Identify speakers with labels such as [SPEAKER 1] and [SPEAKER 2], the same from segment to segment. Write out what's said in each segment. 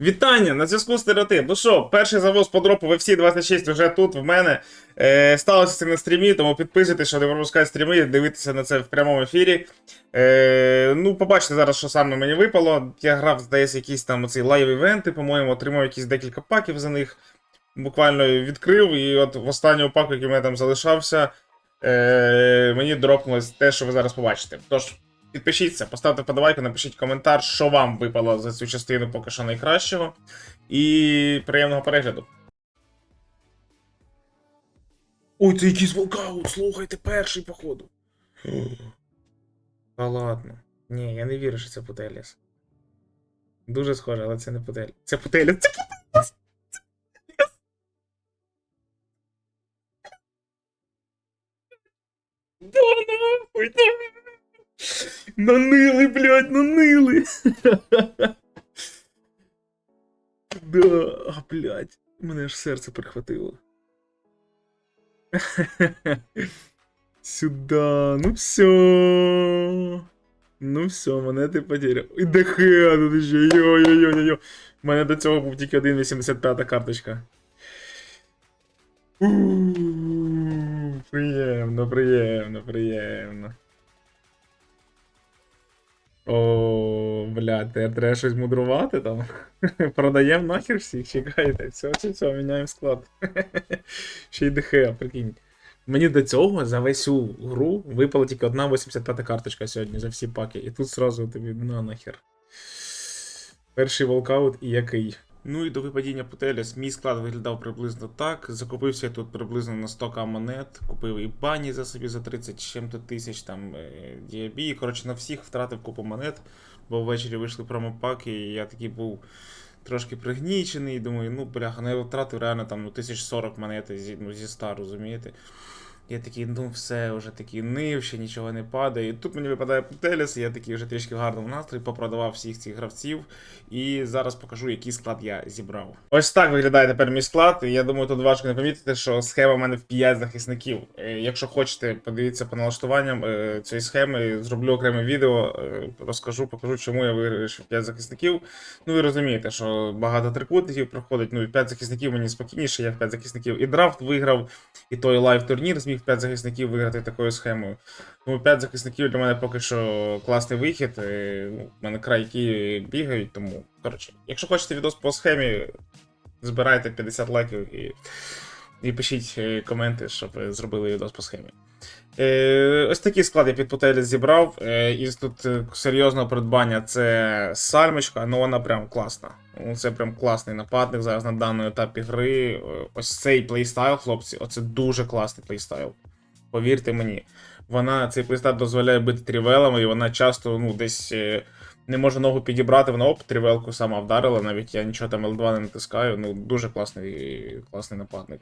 [SPEAKER 1] Вітання! На зв'язку стереотип. Ну що, перший завоз по дропу в FC 26 вже тут в мене. Е, сталося це на стрімі, тому підписуйтесь, щоб не пропускати стріми, дивитися на це в прямому ефірі. Е, ну, побачите зараз, що саме мені випало. Я грав, здається, якісь там оці лайв-івенти, по-моєму, отримав якісь декілька паків за них. Буквально відкрив, і от в останнього паку, який в мене там залишався, е, мені дропнулось те, що ви зараз побачите. Тож, Підпишіться, поставте подавайку, напишіть коментар, що вам випало за цю частину поки що найкращого. І приємного перегляду. Ой, це якийсь волкаут, слухайте, перший, походу. Та ладно. Ні, я не вірю, що це Путеліс. Дуже схоже, але це не Путеліс. Це Путеліс. Це Путеліс! Да нахуй. Нанили, блядь, нанили. Да, блядь, мене аж серце прихватило. Сюда, ну все. Ну все, мене ти потеряв. І ДХ тут ще. Йо-йо-йо-йо. У мене до цього був тільки 1.85 карточка. Приємно, приємно, приємно. О, блядь, тепер треба щось мудрувати там. Продаємо нахер всіх, чекайте. Все, все, все, міняємо склад. Ще й ДХ, прикинь. Мені до цього за всю гру випала тільки одна 85-та карточка сьогодні за всі паки. І тут сразу тобі на нахер. Перший волкаут і який. Ну і до випадіння Путеліс мій склад виглядав приблизно так. Закупився я тут приблизно на 100к монет, купив і бані за собі за 30 з чим-то тисяч, там е. Коротше, на всіх втратив купу монет, бо ввечері вийшли промопаки, і я такий був трошки пригнічений. Думаю, ну бляха, ну я втратив реально там ну, 1040 монет зі, ну, зі 100, розумієте? Я такий, ну все, вже такий нив, ще нічого не падає. І тут мені випадає Путеліс, я такий вже трішки в гарному настрої, попродавав всіх цих гравців. І зараз покажу, який склад я зібрав. Ось так виглядає тепер мій склад. І я думаю, тут важко не помітити, що схема в мене в 5 захисників. Е, Якщо хочете, подивіться по налаштуванням е, цієї схеми, зроблю окреме відео, е, розкажу, покажу, чому я вирішив 5 захисників. Ну ви розумієте, що багато трикутників проходить. Ну і 5 захисників мені спокійніше, я в 5 захисників і драфт виграв, і той лайв турнір зміг 5 захисників виграти такою схемою. Тому 5 захисників для мене поки що класний вихід. У Ну, мене крайки бігають, тому. Коротше, якщо хочете відос по схемі, збирайте 50 лайків і, і пишіть е, коменти, щоб ви зробили відос по схемі. Е, ось такий склад я під Путелі зібрав. Е, із тут е, серйозного придбання це сальмочка, ну вона прям класна. Ну, Це прям класний нападник зараз на даному етапі гри. Е, Ось цей плейстайл, хлопці, оце дуже класний плейстайл. Повірте мені, вона цей плейстайл дозволяє бити трівелами, і вона часто ну, десь е, не може ногу підібрати, вона оп, трівелку сама вдарила, навіть я нічого там L2 не натискаю. Ну, дуже класний, класний нападник.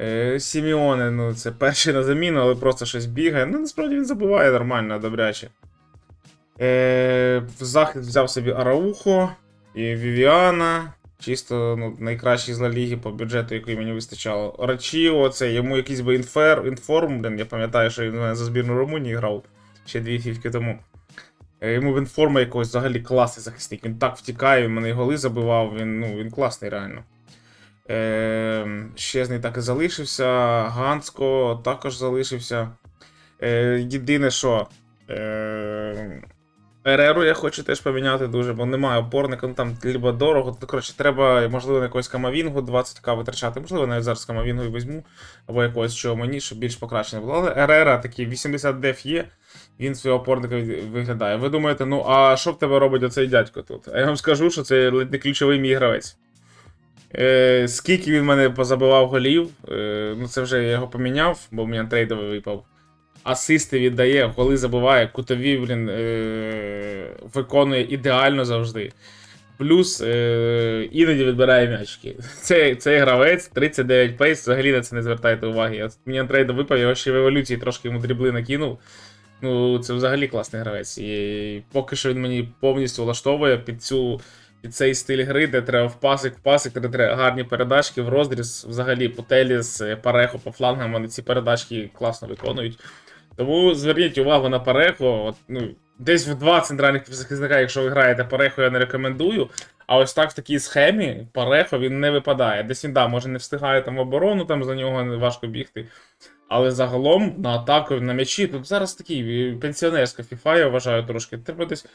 [SPEAKER 1] Е, Сіміоне, ну це перший на заміну, але просто щось бігає. Ну, насправді він забуває нормально, добряче. Е, в захист взяв собі Араухо і Вівіана. Чисто ну, найкращий з Ла Ліги по бюджету, який мені вистачало. Рачіо, це йому якийсь би інфер, інформ, блін, я пам'ятаю, що він за збірну Румунії грав ще дві фівки тому. Е, Йому в інформа якогось взагалі класний захисник. Він так втікає, він мене й голи забивав, він, ну, він класний реально. Е, Щезний так і залишився. Ганцко також залишився. Е, єдине, що. Е, Ереру я хочу теж поміняти дуже, бо немає опорника, ну там либо дорого. То, коротше, треба, можливо, на якогось камавінгу 20к витрачати. Можливо, навіть зараз камавінгу і візьму, або якогось чого мені, щоб більш покращено було. Але Ерера такий 80 деф є, він свого опорника виглядає. Ви думаєте, ну а що в тебе робить оцей дядько тут? А я вам скажу, що це не ключовий мій гравець. Е, скільки він мене позабивав голів, е, ну це вже я його поміняв, бо в мене трейдовий випав. Асисти віддає, голи забиває, кутові, блін, е, виконує ідеально завжди. Плюс іноді відбирає м'ячки. Цей, цей гравець 39 пейс, взагалі на це не звертайте уваги. Я, мені трейдо випав, я його ще в еволюції трошки йому дрібли накинув. Ну, це взагалі класний гравець. І поки що він мені повністю влаштовує під цю. Під цей стиль гри, де треба в пасик, в пасик, де треба гарні передачки, в розріз, взагалі по теліс, парехо по флангам, вони ці передачки класно виконують. Тому зверніть увагу на парехо. От, ну, десь в два центральних захисника, якщо ви граєте парехо, я не рекомендую. А ось так в такій схемі Парехо він не випадає. Десь він, да, може не встигає там оборону, там за нього важко бігти. Але загалом на атаку на м'ячі тут зараз такий е, пенсіонерська фіфа, я вважаю трошки. Треба десь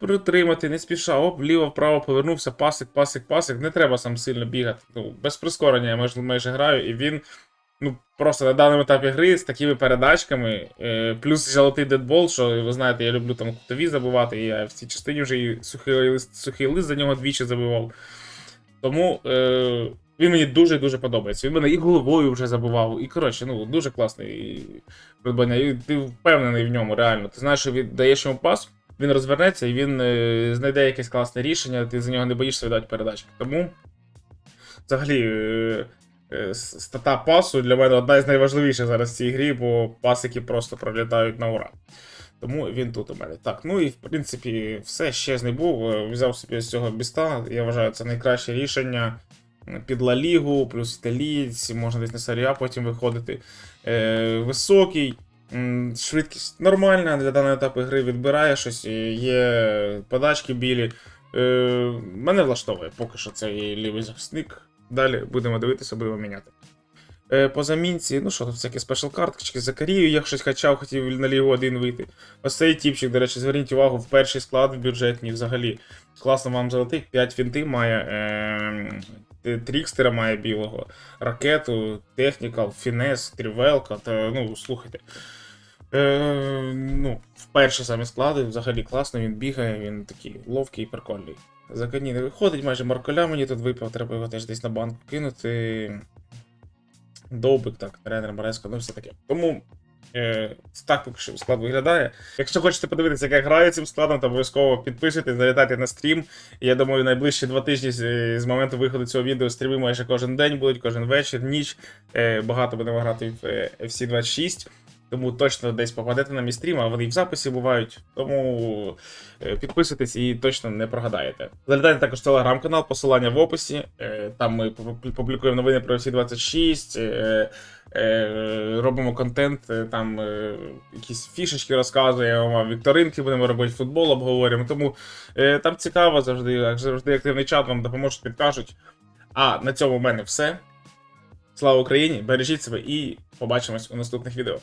[SPEAKER 1] притримати, не спіша, оп, вліво, вправо повернувся, пасик, пасик, пасик. Не треба сам сильно бігати. Ну, без прискорення я майже, майже граю, і він. Ну, просто на даному етапі гри з такими передачками, е, плюс золотий дедбол, що ви знаєте, я люблю там кутові забивати, і я в цій частині вже і сухий лист, сухий лист за нього двічі забивав. Тому е, він мені дуже-дуже подобається. Він мене і головою вже забивав. І коротше, ну дуже класний придбання. І ти впевнений в ньому, реально. Ти знаєш, що віддаєш йому пас, він розвернеться і він е, знайде якесь класне рішення, ти за нього не боїшся віддати передачки. Тому, взагалі, е, е, стата пасу для мене одна із найважливіших зараз в цій грі, бо пасики просто пролітають на ура. Тому він тут у мене. Так, ну і в принципі все ще ж не був. Взяв собі з цього біста. Я вважаю, це найкраще рішення під Ла Лігу, плюс італієць, можна десь на серія потім виходити. Е, високий, швидкість нормальна для даного етапу гри відбирає щось, є подачки білі. Е, мене влаштовує поки що цей лівий захисник. Далі будемо дивитися, будемо міняти. Е, по замінці, ну що тут всякі спешл карточки, Закарію, я щось качав, хотів на лігу один вийти. Ось цей тіпчик, до речі, зверніть увагу, в перший склад в бюджетній взагалі. Класно вам залетить, 5 фінти має, е, Трікстера має білого, ракету, технікал, фінес, трівелка, та ну, слухайте. Е, ну, в перші самі склади взагалі класно, він бігає, він такий ловкий і прикольний. За коні не виходить, майже Марколя мені тут випав, треба його теж десь на банк кинути. Довбик, так, тренер Мареско, ну все таке. Тому е, так поки що склад виглядає. Якщо хочете подивитися, як я граю цим складом, то обов'язково підпишитесь, залітайте на стрім. Я думаю, найближчі два тижні з, з моменту виходу цього відео стріми майже кожен день будуть, кожен вечір, ніч. Е, багато будемо грати в е, FC26. Тому точно десь попадете на мій стрім, а вони і в записі бувають. Тому е, підписуйтесь і точно не прогадаєте. Залітайте також в телеграм-канал, посилання в описі. Е, Там ми публікуємо новини про всі 26, е, робимо контент, там якісь фішечки розказуємо, вікторинки будемо робити, футбол обговорюємо. Тому там цікаво завжди, завжди активний чат, вам допоможуть, підкажуть. А на цьому в мене все. Слава Україні! Бережіть себе і побачимось у наступних відео.